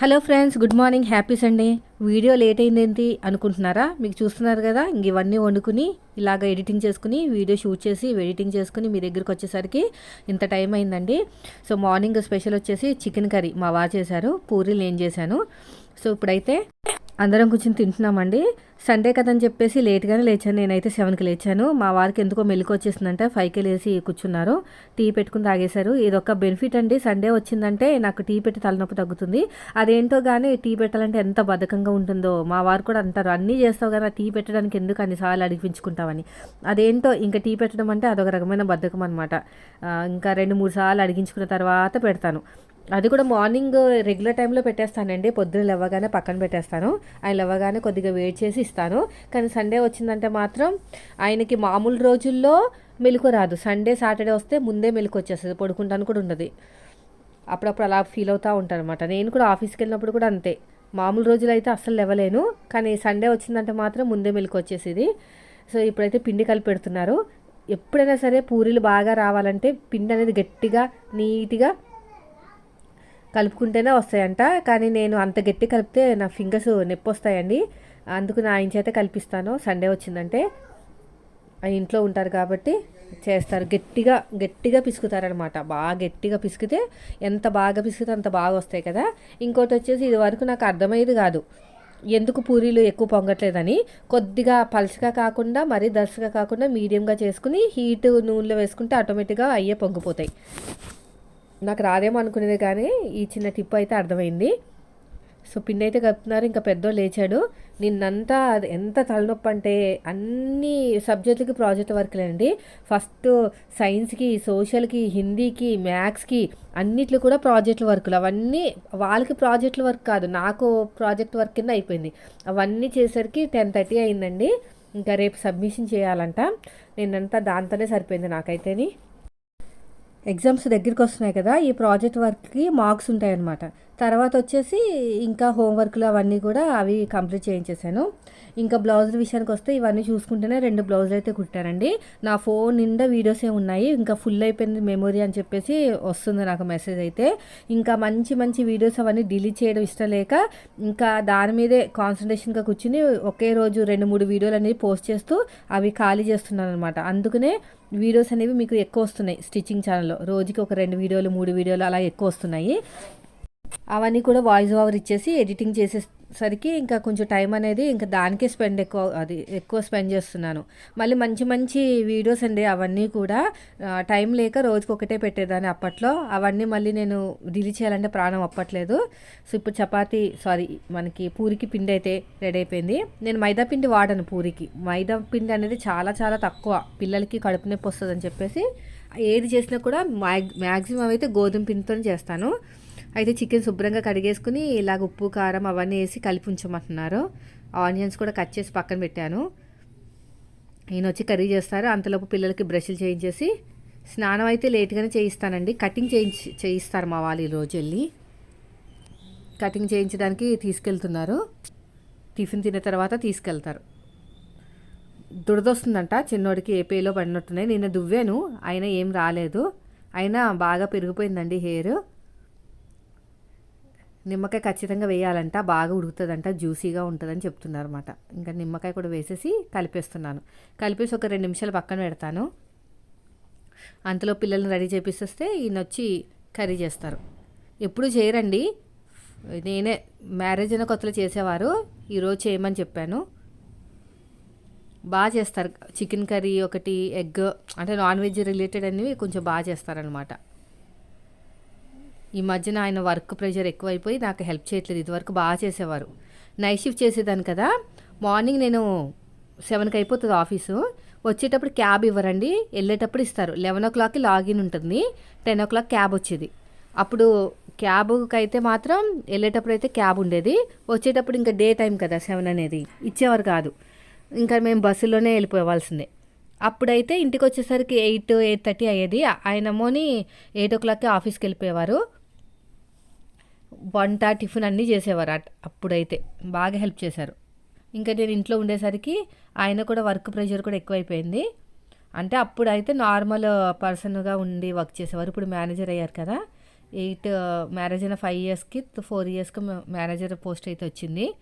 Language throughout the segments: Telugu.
Hello friends good morning happy Sunday. Video late అయిందేంటి అనుకుంటున్నారా? మీకు చూస్తున్నారు కదా ఇంక ఇవన్నీ వండుకుని ఇలాగ ఎడిటింగ్ చేసుకుని వీడియో షూట్ చేసి ఎడిటింగ్ చేసుకుని మీ దగ్గరికి వచ్చేసరికి ఇంత టైం అయిందండి. సో మార్నింగ్ స్పెషల్ వచ్చేసి చికెన్ కర్రీ మా వా చేశారు పూరీలు ఏం చేశాను. సో ఇప్పుడైతే అందరం కూర్చొని తింటున్నామండి. సండే కదని చెప్పేసి లేట్గానే లేచాను. నేనైతే సెవెన్కి లేచాను. మా వారికి ఎందుకో మెలకు వచ్చేసిందంటే. ఫైవ్కి లేచి కూర్చున్నారు. టీ పెట్టుకుని తాగేశారు. ఇదొక బెనిఫిట్ అండి. సండే వచ్చిందంటే నాకు టీ పెట్టి తలనొప్పి తగ్గుతుంది. అదేంటో కానీ టీ పెట్టాలంటే ఎంత బద్ధకంగా ఉంటుందో. మా వారు కూడా అంటారు అన్నీ చేస్తావు కానీ టీ పెట్టడానికి ఎందుకు అన్నిసార్లు అడిగించుకుంటామని అదేంటో ఇంకా టీ పెట్టడం అంటే అదొక రకమైన బద్ధకం అనమాట ఇంకా రెండు మూడు సార్లు అడిగించుకున్న తర్వాత పెడతాను. అది కూడా మార్నింగ్ రెగ్యులర్ టైంలో పెట్టేస్తానండి. పొద్దున్న లేవగానే పక్కన పెట్టేస్తాను. ఆయన లేవగానే కొద్దిగా వెయిట్ చేసి ఇస్తాను. కానీ సండే వచ్చిందంటే మాత్రం ఆయనకి మామూలు రోజుల్లో మెలకు రాదు. సండే సాటర్డే వస్తే ముందే మెలకు వచ్చేస్తుంది. పడుకుంటాను కూడా ఉండదు. అప్పుడప్పుడు అలా ఫీల్ అవుతూ ఉంటాను అనమాట నేను కూడా ఆఫీస్కి వెళ్ళినప్పుడు కూడా అంతే. మామూలు రోజులు అయితే అస్సలు లేవలేను. కానీ సండే వచ్చిందంటే మాత్రం ముందే మెలకు వచ్చేసేది. సో ఇప్పుడైతే పిండి కలిపి పెడుతున్నారు. ఎప్పుడైనా సరే పూరీలు బాగా రావాలంటే పిండి అనేది గట్టిగా నీట్గా కలుపుకుంటేనే వస్తాయంట. కానీ నేను అంత గట్టి కలిపితే నా ఫింగర్స్ నొప్పి వస్తాయండి. అందుకు నా ఆయన చేత కల్పిస్తాను. సండే వచ్చిందంటే ఆ ఇంట్లో ఉంటారు కాబట్టి చేస్తారు. గట్టిగా గట్టిగా పిసుకుతారనమాట బాగా గట్టిగా పిసికితే ఎంత బాగా పిసికితే అంత బాగా వస్తాయి కదా. ఇంకోటి వచ్చేసి ఇది వరకు నాకు అర్థమయ్యేది కాదు. ఎందుకు పూరీలు ఎక్కువ పొంగట్లేదని. కొద్దిగా పలుచగా కాకుండా మరీ దర్శగా కాకుండా మీడియంగా చేసుకుని హీట్ నూనెలో వేసుకుంటే ఆటోమేటిక్గా అయ్యే పొంగిపోతాయి. నాకు రాదేమో అనుకునేది కానీ ఈ చిన్న టిప్ అయితే అర్థమైంది. సో పిండి అయితే కలుపుతున్నారు ఇంకా పెద్ద లేచాడు. నిన్నంతా అది ఎంత తలనొప్పి అంటే అన్ని సబ్జెక్టులకి ప్రాజెక్ట్ వర్క్లేండి ఫస్ట్ సైన్స్కి సోషల్కి హిందీకి మ్యాథ్స్కి అన్నిట్లో కూడా ప్రాజెక్టుల వర్కులు. అవన్నీ వాళ్ళకి ప్రాజెక్టుల వర్క్ కాదు నాకు ప్రాజెక్ట్ వర్క్ కింద అయిపోయింది. అవన్నీ చేసరికి టెన్ థర్టీ అయిందండి. ఇంకా రేపు సబ్మిషన్ చేయాలంట. నిన్నంతా దాంతోనే సరిపోయింది నాకైతేని. ఎగ్జామ్స్ దగ్గరికి వస్తున్నాయి కదా ఈ ప్రాజెక్ట్ వర్క్కి మార్క్స్ ఉంటాయి అన్నమాట తర్వాత వచ్చేసి ఇంకా హోంవర్క్లు అవన్నీ కూడా అవి కంప్లీట్ చేయించేసాను. ఇంకా బ్లౌజుల విషయానికి వస్తే ఇవన్నీ చూసుకుంటేనే రెండు బ్లౌజులు అయితే కుట్టానండి. నా ఫోన్ నిండా వీడియోసే ఉన్నాయి. ఇంకా ఫుల్ అయిపోయింది మెమొరీ అని చెప్పేసి వస్తుంది నాకు మెసేజ్ అయితే ఇంకా మంచి మంచి వీడియోస్ అవన్నీ డిలీట్ చేయడం ఇష్టం లేక ఇంకా దాని మీదే కాన్సన్ట్రేషన్గా కూర్చుని ఒకే రోజు రెండు మూడు వీడియోలు అనేవి పోస్ట్ చేస్తూ అవి ఖాళీ చేస్తున్నాను అనమాట అందుకనే వీడియోస్ అనేవి మీకు ఎక్కువ వస్తున్నాయి స్టిచ్చింగ్ ఛానల్లో. రోజుకి ఒక రెండు వీడియోలు మూడు వీడియోలు అలా ఎక్కువ వస్తున్నాయి. అవన్నీ కూడా వాయిస్ ఓవర్ ఇచ్చేసి ఎడిటింగ్ చేసేసరికి ఇంకా కొంచెం టైం అనేది ఇంకా దానికే స్పెండ్ ఎక్కువ అది ఎక్కువ స్పెండ్ చేస్తున్నాను. మళ్ళీ మంచి మంచి వీడియోస్ అండి అవన్నీ కూడా టైం లేక రోజుకి ఒకటే పెట్టేదాన్ని అప్పట్లో. అవన్నీ మళ్ళీ నేను డిలీట్ చేయాలంటే ప్రాణం అప్పట్లేదు. సో ఇప్పుడు చపాతి సారీ మనకి పూరికి పిండి అయితే రెడీ అయిపోయింది. నేను మైదా పిండి వాడను పూరికి. మైదా పిండి అనేది చాలా చాలా తక్కువ. పిల్లలకి కడుపు నొప్పి వస్తుందని చెప్పేసి ఏది చేసినా కూడా మ్యాగ్ మ్యాక్సిమం అయితే గోధుమ పిండితో చేస్తాను. అయితే చికెన్ శుభ్రంగా కడిగేసుకుని ఇలాగ ఉప్పు కారం అవన్నీ వేసి కలిపి ఉంచమంటున్నారు ఆనియన్స్ కూడా కట్ చేసి పక్కన పెట్టాను. ఈయన వచ్చి కర్రీ చేస్తారు. అంతలోపు పిల్లలకి బ్రష్లు చేయించేసి స్నానం అయితే లేట్గానే చేయిస్తానండి. కటింగ్ చేయించి చేయిస్తారు మా వాళ్ళు ఈరోజు వెళ్ళి. కటింగ్ చేయించడానికి తీసుకెళ్తున్నారు. టిఫిన్ తిన్న తర్వాత తీసుకెళ్తారు. దురదొస్తుందంట. చిన్నోడికి ఏపీలో పడినట్టున్నాయి. నిన్న దువ్వాను. అయినా ఏం రాలేదు. అయినా బాగా పెరిగిపోయిందండి హెయిర్. నిమ్మకాయ ఖచ్చితంగా వేయాలంట బాగా ఉడుకుతుందంట జ్యూసీగా ఉంటుందని చెప్తున్నారు అనమాట ఇంకా నిమ్మకాయ కూడా వేసేసి కలిపేస్తున్నాను. కలిపేసి ఒక రెండు నిమిషాలు పక్కన పెడతాను. అంతలో పిల్లల్ని రెడీ చేపిస్తే ఈయన వచ్చి కర్రీ చేస్తారు. ఎప్పుడు చేయరండి. నేనే మ్యారేజ్ అయిన కొత్తలో చేసేవారు ఈరోజు చేయమని చెప్పాను. బాగా చేస్తారు. చికెన్ కర్రీ ఒకటి ఎగ్ అంటే నాన్ వెజ్ రిలేటెడ్ అనేవి కొంచెం బాగా చేస్తారనమాట ఈ మధ్యన ఆయన వర్క్ ప్రెషర్ ఎక్కువైపోయి నాకు హెల్ప్ చేయట్లేదు. ఇదివరకు బాగా చేసేవారు. నైట్ షిఫ్ట్ చేసేదాన్ని కదా. మార్నింగ్ నేను సెవెన్కి అయిపోతుంది ఆఫీసు. వచ్చేటప్పుడు క్యాబ్ ఇవ్వరండి. వెళ్ళేటప్పుడు ఇస్తారు. లెవెన్ ఓ క్లాక్కి లాగిన్ ఉంటుంది. టెన్ ఓ క్లాక్ క్యాబ్ వచ్చేది. అప్పుడు క్యాబ్కి అయితే మాత్రం వెళ్ళేటప్పుడు అయితే క్యాబ్ ఉండేది. వచ్చేటప్పుడు ఇంకా డే టైం కదా సెవెన్ అనేది. ఇచ్చేవారు కాదు. ఇంకా మేము బస్సులోనే వెళ్ళిపోవాల్సిందే. అప్పుడైతే ఇంటికి వచ్చేసరికి ఎయిట్ ఎయిట్ థర్టీ అయ్యేది. ఆయనమోని ఎయిట్ ఓ క్లాక్కి ఆఫీస్కి వెళ్ళిపోయేవారు. వంట టిఫిన్ అన్నీ చేసేవారు అప్పుడైతే. బాగా హెల్ప్ చేశారు. ఇంకా నేను ఇంట్లో ఉండేసరికి ఆయన కూడా వర్క్ ప్రెషర్ కూడా ఎక్కువైపోయింది. అంటే అప్పుడైతే నార్మల్ పర్సన్గా ఉండి వర్క్ చేసేవారు. ఇప్పుడు మేనేజర్ అయ్యారు కదా. ఎయిట్ మ్యారేజ్ అయిన ఫైవ్ ఇయర్స్కి ఫోర్ ఇయర్స్కి మేనేజర్ పోస్ట్ అయితే వచ్చింది.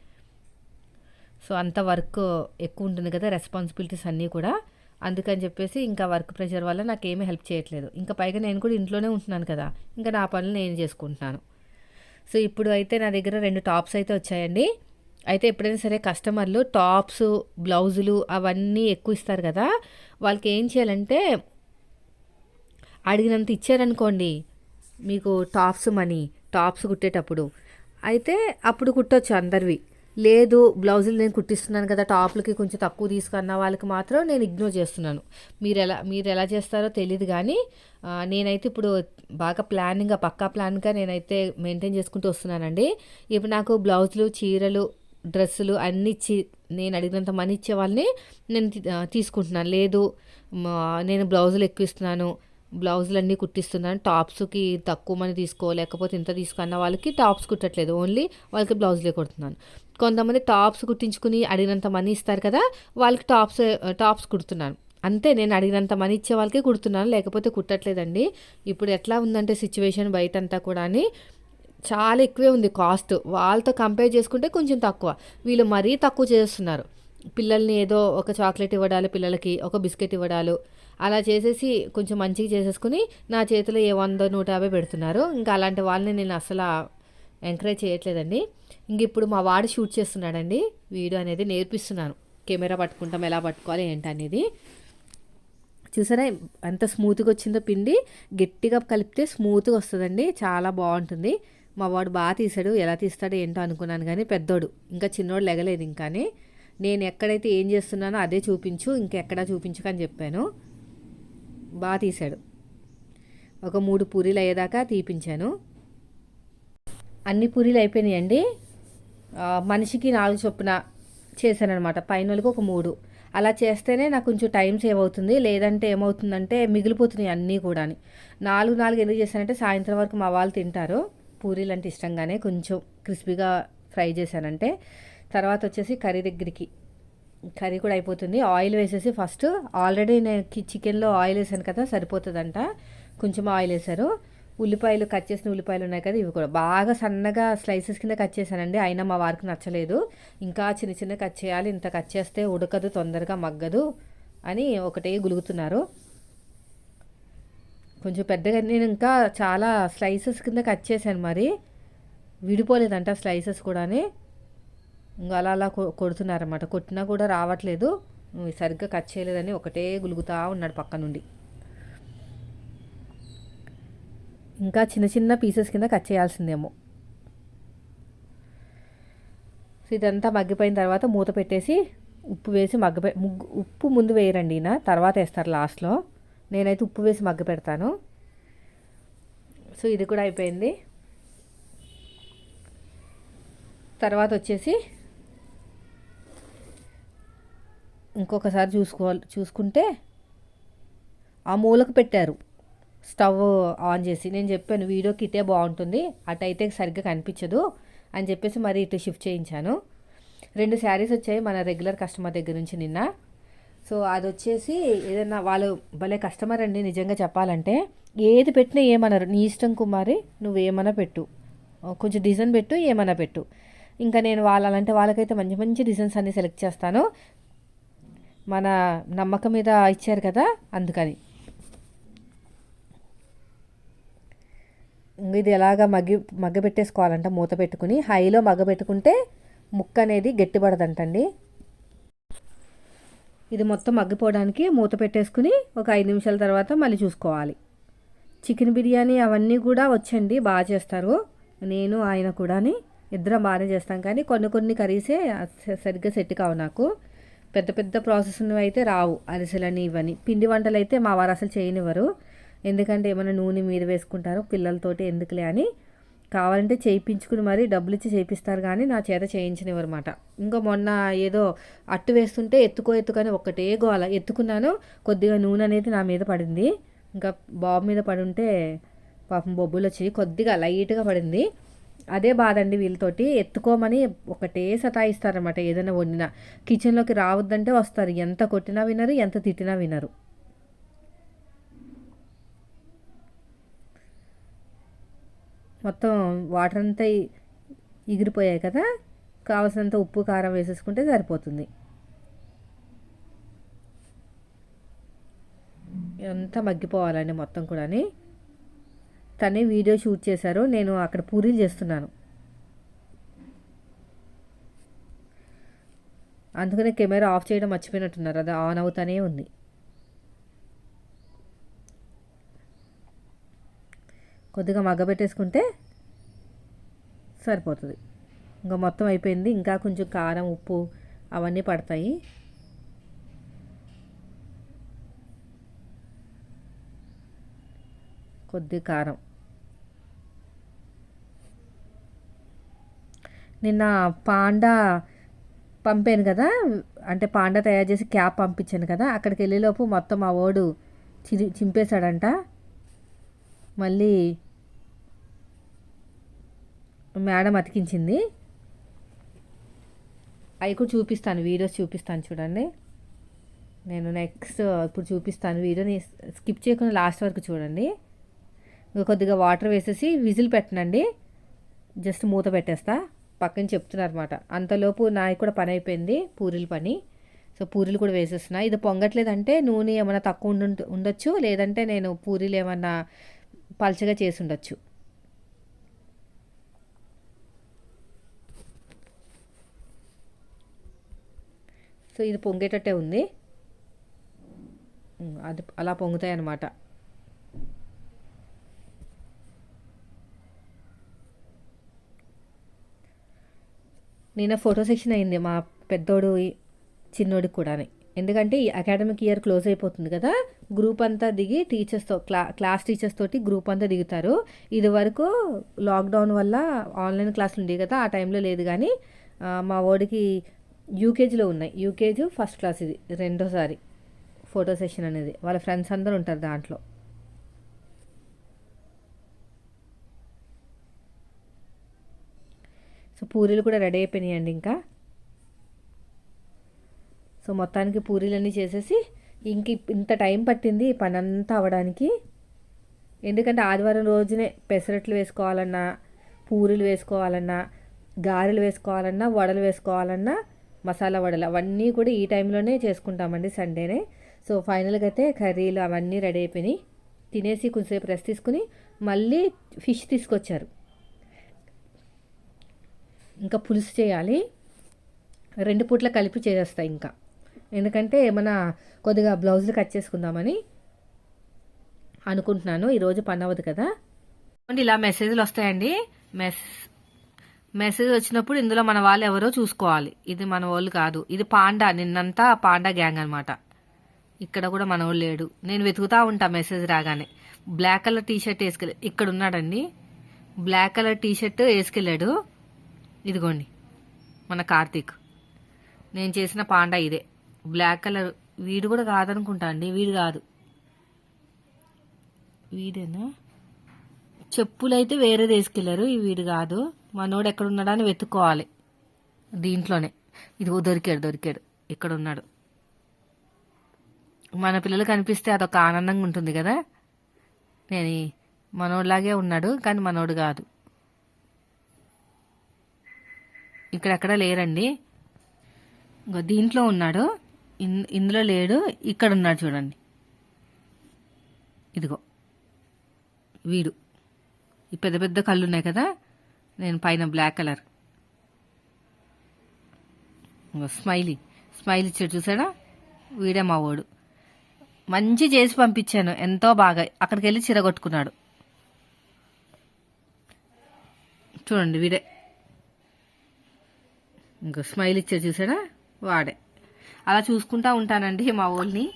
సో అంత వర్క్ ఎక్కువ ఉంటుంది కదా రెస్పాన్సిబిలిటీస్ అన్నీ కూడా. అందుకని చెప్పేసి ఇంకా వర్క్ ప్రెషర్ వల్ల నాకు హెల్ప్ చేయట్లేదు. ఇంకా పైగా నేను కూడా ఇంట్లోనే ఉంటున్నాను కదా. ఇంకా నా పనులు నేను చేసుకుంటున్నాను. సో ఇప్పుడు అయితే నా దగ్గర రెండు టాప్స్ అయితే వచ్చాయండి. అయితే ఎప్పుడైనా సరే కస్టమర్లు టాప్స్ బ్లౌజులు అవన్నీ ఎక్కువ ఇస్తారు కదా. వాళ్ళకి ఏం చేయాలంటే అడిగినంత ఇచ్చారనుకోండి మీకు టాప్స్ మనీ టాప్స్ కుట్టేటప్పుడు. అయితే అప్పుడు కుట్టొచ్చు అందరివి. లేదు బ్లౌజులు నేను కుట్టిస్తున్నాను కదా టాప్లకి కొంచెం తక్కువ తీసుకున్న వాళ్ళకి మాత్రం నేను ఇగ్నోర్ చేస్తున్నాను. మీరు ఎలా మీరు ఎలా చేస్తారో తెలియదు కానీ నేనైతే ఇప్పుడు బాగా ప్లానింగ్గా పక్కా ప్లాన్గా నేనైతే మెయింటైన్ చేసుకుంటూ వస్తున్నానండి. ఇప్పుడు నాకు బ్లౌజులు చీరలు డ్రెస్సులు అన్ని ఇచ్చి నేను అడిగినంత మనీ ఇచ్చే వాళ్ళని నేను తీసుకుంటున్నాను. లేదు నేను బ్లౌజులు ఎక్కువ ఇస్తున్నాను. బ్లౌజులు అన్నీ కుట్టిస్తున్నాను. టాప్స్కి తక్కువ మనీ తీసుకో లేకపోతే ఇంత తీసుకున్న వాళ్ళకి టాప్స్ కుట్టట్లేదు. ఓన్లీ వాళ్ళకి బ్లౌజులే కుడుతున్నాను. కొంతమంది టాప్స్ కుట్టించుకుని అడిగినంత మనీ ఇస్తారు కదా వాళ్ళకి టాప్స్ టాప్స్ కుడుతున్నాను. అంతే నేను అడిగినంత మనీ ఇచ్చే వాళ్ళకే కుడుతున్నాను లేకపోతే కుట్టట్లేదండి. ఇప్పుడు ఎట్లా ఉందంటే సిచ్యువేషన్ బయట అంతా కూడా చాలా ఎక్కువే ఉంది కాస్ట్. వాళ్ళతో కంపేర్ చేసుకుంటే కొంచెం తక్కువ. వీళ్ళు మరీ తక్కువ చేస్తున్నారు. పిల్లల్ని ఏదో ఒక చాక్లెట్ ఇవ్వడాలు పిల్లలకి ఒక బిస్కెట్ ఇవ్వడాలు. అలా చేసేసి కొంచెం మంచిగా చేసేసుకుని నా చేతిలో ఏ వంద నూట యాభై పెడుతున్నారు. ఇంకా అలాంటి వాళ్ళని నేను అసలు ఎంకరేజ్ చేయట్లేదండి. ఇంక ఇప్పుడు మా వాడు షూట్ చేస్తున్నాడండి. వీడియో అనేది నేర్పిస్తున్నాను. కెమెరా పట్టుకుంటాం ఎలా పట్టుకోవాలి ఏంటనేది చూసారా ఎంత స్మూత్గా వచ్చిందో పిండి. గట్టిగా కలిపితే స్మూత్గా వస్తుందండి. చాలా బాగుంటుంది. మా వాడు బాగా తీసాడు. ఎలా తీస్తాడో ఏంటో అనుకున్నాను కానీ పెద్దోడు. ఇంకా చిన్నోడు లెగలేదు ఇంకాని. నేను ఎక్కడైతే ఏం చేస్తున్నానో అదే చూపించు ఇంకెక్కడా చూపించుకని చెప్పాను. బాగా తీశాడు. ఒక మూడు పూరీలు అయ్యేదాకా తీపించాను. అన్ని పూరీలు అయిపోయినాయండి. మనిషికి నాలుగు చొప్పున చేశానమాట పైన వాళ్ళకి ఒక మూడు. అలా చేస్తేనే నాకు కొంచెం టైం సేవ్ అవుతుంది. లేదంటే ఏమవుతుందంటే మిగిలిపోతున్నాయి అన్నీ కూడా నాలుగు నాలుగు ఎందుకు చేశానంటే సాయంత్రం వరకు మా వాళ్ళు తింటారు. పూరీలు అంటే ఇష్టంగానే కొంచెం క్రిస్పీగా ఫ్రై చేశానంటే. తర్వాత వచ్చేసి కర్రీ దగ్గరికి కర్రీ కూడా అయిపోతుంది. ఆయిల్ వేసేసి ఫస్ట్ ఆల్రెడీ నేను చికెన్లో ఆయిల్ వేసాను కదా సరిపోతుందంట. కొంచెం ఆయిల్ వేసారు ఉల్లిపాయలు కట్ చేసిన ఉల్లిపాయలు ఉన్నాయి కదా ఇవి కూడా. బాగా సన్నగా స్లైసెస్ కింద కట్ చేశానండి. అయినా మా వారికి నచ్చలేదు. ఇంకా చిన్న చిన్న కట్ చేయాలి. ఇంత కట్ చేస్తే ఉడకదు తొందరగా మగ్గదు అని ఒకటే గులుగుతున్నారు. కొంచెం పెద్దగా నేను ఇంకా చాలా స్లైసెస్ కింద కట్ చేశాను మరి. విడిపోలేదంట స్లైసెస్ కూడాని. ఇంకా అలా అలా కొ- కొడుతున్నారన్నమాట. కొట్టినా కూడా రావట్లేదు. సరిగ్గా కట్ చేయలేదని ఒకటే గులుగుతా ఉన్నాడు పక్క నుండి. ఇంకా చిన్న చిన్న పీసెస్ కింద కట్ చేయాల్సిందేమో. సో ఇదంతా మగ్గిపోయిన తర్వాత మూత పెట్టేసి ఉప్పు వేసి మగ్గ ముగ్గు ఉప్పు ముందు వేయరండి ఈయన తర్వాత వేస్తారు లాస్ట్లో. నేనైతే ఉప్పు వేసి మగ్గ పెడతాను. సో ఇది కూడా అయిపోయింది. తర్వాత వచ్చేసి ఇంకొకసారి చూసుకోవాలి చూసుకుంటే ఆ మూలకు పెట్టారు. స్టవ్ ఆన్ చేసి నేను చెప్పాను వీడియోకి ఇటే బాగుంటుంది అటు అయితే సరిగ్గా కనిపించదు అని చెప్పేసి మరి ఇటు షిఫ్ట్ చేయించాను. రెండు శారీస్ వచ్చాయి మన రెగ్యులర్ కస్టమర్ దగ్గర నుంచి నిన్న. సో అది వచ్చేసి ఏదైనా వాళ్ళు భలే కస్టమర్ అండి నిజంగా చెప్పాలంటే. ఏది పెట్టినా ఏమన్నారు నీ ఇష్టం కుమారి నువ్వేమన్నా పెట్టు. కొంచెం డిజైన్ పెట్టు ఏమన్నా పెట్టు. ఇంకా నేను వాళ్ళంటే వాళ్ళకైతే మంచి మంచి డిజైన్స్ అన్ని సెలెక్ట్ చేస్తాను. మన నమ్మకం మీద ఇచ్చారు కదా అందుకని. ఇది ఎలాగ మగ్గి మగ్గ పెట్టేసుకోవాలంట మూత పెట్టుకుని. హైలో మగ్గ పెట్టుకుంటే ముక్క అనేది గట్టిపడదంటండి. ఇది మొత్తం మగ్గిపోవడానికి మూత పెట్టేసుకుని ఒక ఐదు నిమిషాల తర్వాత మళ్ళీ చూసుకోవాలి. చికెన్ బిర్యానీ అవన్నీ కూడా వచ్చండి బాగా చేస్తారు. నేను ఆయన కూడాని ఇద్దరం బాగానే చేస్తాం. కానీ కొన్ని కొన్ని కర్రీసే సరిగ్గా సెట్ కావు నాకు. పెద్ద పెద్ద ప్రాసెస్ ఉన్నవి అయితే రావు అరిసెలని ఇవని. పిండి వంటలు అయితే మా వారు అసలు చేయనివ్వరు. ఎందుకంటే ఏమైనా నూనె మీద వేసుకుంటారు పిల్లలతోటి ఎందుకులే అని. కావాలంటే చేయించుకుని మరీ డబ్బులు ఇచ్చి చేయిస్తారు కానీ నా చేత చేయించనివ్వరు అనమాట ఇంకా మొన్న ఏదో అట్టు వేస్తుంటే ఎత్తుకో ఎత్తుకొని ఒక్కటే గోల. ఎత్తుకున్నాను కొద్దిగా నూనె అనేది నా మీద పడింది. ఇంకా బాబు మీద పడి ఉంటే పాపం బొబ్బులు వచ్చి కొద్దిగా లైట్గా పడింది. అదే బాధ అండి వీళ్ళతోటి. ఎత్తుకోమని ఒకటే సతాయిస్తారనమాట ఏదైనా వండినా. కిచెన్లోకి రావద్దంటే వస్తారు. ఎంత కొట్టినా వినరు ఎంత తిట్టినా వినరు. మొత్తం వాటర్ అంతా ఎగిరిపోయాయి కదా. కావలసినంత ఉప్పు కారం వేసేసుకుంటే సరిపోతుంది. అంతా మగ్గిపోవాలండి మొత్తం కూడాని. తనే వీడియో షూట్ చేశారు నేను అక్కడ పూరీలు చేస్తున్నాను. అందుకనే కెమెరా ఆఫ్ చేయడం మర్చిపోయినట్టున్నారు. అది ఆన్ అవుతానే ఉంది. కొద్దిగా మగ్గబెట్టేసుకుంటే సరిపోతుంది. ఇంకా మొత్తం అయిపోయింది. ఇంకా కొంచెం కారం ఉప్పు అవన్నీ పడతాయి. కొద్ది కారం. నిన్న పాండా పంపాను కదా అంటే పాండా తయారు చేసి క్యాప్ పంపించాను కదా అక్కడికి వెళ్ళేలోపు మొత్తం ఆ ఓడు చిరి చింపేశాడంట. మళ్ళీ మేడం అతికించింది. అవి కూడా చూపిస్తాను వీడియోస్ చూపిస్తాను చూడండి. నేను నెక్స్ట్ ఇప్పుడు చూపిస్తాను వీడియోని స్కిప్ చేయకుండా లాస్ట్ వరకు చూడండి. ఇంకా కొద్దిగా వాటర్ వేసేసి విజిల్ పెట్టనండి. జస్ట్ మూత పెట్టేస్తా. పక్కన చెప్తున్నారు అనమాట అంతలోపు నాకు కూడా పని అయిపోయింది పూరీల పని. సో పూరీలు కూడా వేసేస్తున్నా. ఇది పొంగట్లేదంటే నూనె ఏమైనా తక్కువ ఉండు ఉండొచ్చు లేదంటే నేను పూరీలు ఏమన్నా పల్చగా చేసి ఉండొచ్చు. సో ఇది పొంగేటట్టే ఉంది. అది అలా పొంగుతాయి అన్నమాట నిన్న ఫోటో సెక్షన్ అయింది మా పెద్దోడు చిన్నోడికి కూడా ఎందుకంటే ఈ అకాడమిక్ ఇయర్ క్లోజ్ అయిపోతుంది కదా గ్రూప్ అంతా దిగి టీచర్స్తో క్లా క్లాస్ టీచర్స్ తోటి గ్రూప్ అంతా దిగుతారు. ఇది వరకు లాక్డౌన్ వల్ల ఆన్లైన్ క్లాసులు ఉండేవి కదా ఆ టైంలో లేదు కానీ మా వాడికి యూకేజీలో ఉన్నాయి. యూకేజీ ఫస్ట్ క్లాస్ ఇది రెండోసారి ఫోటో సెషన్ అనేది. వాళ్ళ ఫ్రెండ్స్ అందరూ ఉంటారు దాంట్లో. సో పూరీలు కూడా రెడీ అయిపోయినాయండి ఇంకా. సో మొత్తానికి పూరీలన్నీ చేసేసి ఇంక ఇంత టైం పట్టింది పని అంతా అవ్వడానికి. ఎందుకంటే ఆదివారం రోజునే పెసరట్లు వేసుకోవాలన్నా పూరీలు వేసుకోవాలన్నా గారెలు వేసుకోవాలన్నా వడలు వేసుకోవాలన్నా మసాలా వడలు అవన్నీ కూడా ఈ టైంలోనే చేసుకుంటామండి సండేనే. సో ఫైనల్గా అయితే కర్రీలు అవన్నీ రెడీ అయిపోయినాయి. తినేసి కొంచెంసేపు రెస్ట్ తీసుకుని మళ్ళీ ఫిష్ తీసుకొచ్చారు. ఇంకా పులుసు చేయాలి. రెండు పూట్ల కలిపి చేసేస్తా ఇంకా. ఎందుకంటే ఏమైనా కొద్దిగా బ్లౌజులు కట్ చేసుకుందామని అనుకుంటున్నాను. ఈరోజు పని అవ్వదు కదా. చూడండి, ఇలా మెసేజ్లు వస్తాయండి. మెస్ మెసేజ్ వచ్చినప్పుడు ఇందులో మన వాళ్ళు ఎవరో చూసుకోవాలి. ఇది మన వాళ్ళు కాదు. ఇది పాండా నిన్నంతా పాండా గ్యాంగ్ అనమాట ఇక్కడ కూడా మన వాళ్ళు లేడు. నేను వెతుకుతా ఉంటా మెసేజ్ రాగానే. బ్లాక్ కలర్ టీ షర్ట్ వేసుకెళ్ళి ఇక్కడ ఉన్నాడండి. బ్లాక్ కలర్ టీ షర్ట్ వేసుకెళ్ళాడు. ఇదిగోండి మన కార్తీక్. నేను చేసిన పాండా ఇదే. Black colour. వీడు కూడా కాదనుకుంటా అండి వీడు కాదు. వీడేనా? చెప్పులు అయితే వేరే తీసుకెళ్ళారు ఈ వీడు కాదు. మనోడు ఎక్కడున్నాడా అని వెతుక్కోవాలి. దీంట్లోనే. ఇదిగో దొరికాడు దొరికాడు. ఇక్కడ ఉన్నాడు మన పిల్లలు కనిపిస్తే అదొక ఆనందంగా ఉంటుంది కదా? నేను ఈ మనోడిలాగే ఉన్నాడు కానీ మనోడు కాదు. ఇక్కడెక్కడ లేరండి? ఇంకో దీంట్లో ఉన్నాడు. ఇన్- ఇందులో లేడు. ఇక్కడ ఉన్నాడు చూడండి. ఇదిగో. వీడు. ఈ పెద్ద పెద్ద కళ్ళు ఉన్నాయి కదా? నేను పైన బ్లాక్ కలర్. స్మైలీ. స్మైల్ ఇచ్చాడు చూసాడా వీడే మా వాడు మంచి చేసి పంపించాను. ఎంతో బాగా. అక్కడికి వెళ్ళి చిరగొట్టుకున్నాడు చూడండి వీడే. ఇంకో స్మైల్ ఇచ్చాడు చూసాడా? వాడే. అలా చూసుకుంటా ఉంటానండి మా వాళ్ళని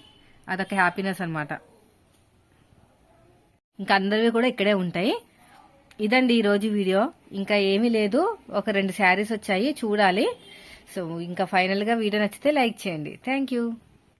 అదొక హ్యాపీనెస్ అనమాట ఇంకా అందరివి కూడా ఇక్కడే ఉంటాయి. ఇదండి ఈరోజు వీడియో. ఇంకా ఏమీ లేదు. ఒక రెండు శారీస్ వచ్చాయి. చూడాలి. సో ఇంకా ఫైనల్గా వీడియో నచ్చితే లైక్ చేయండి. Thank you.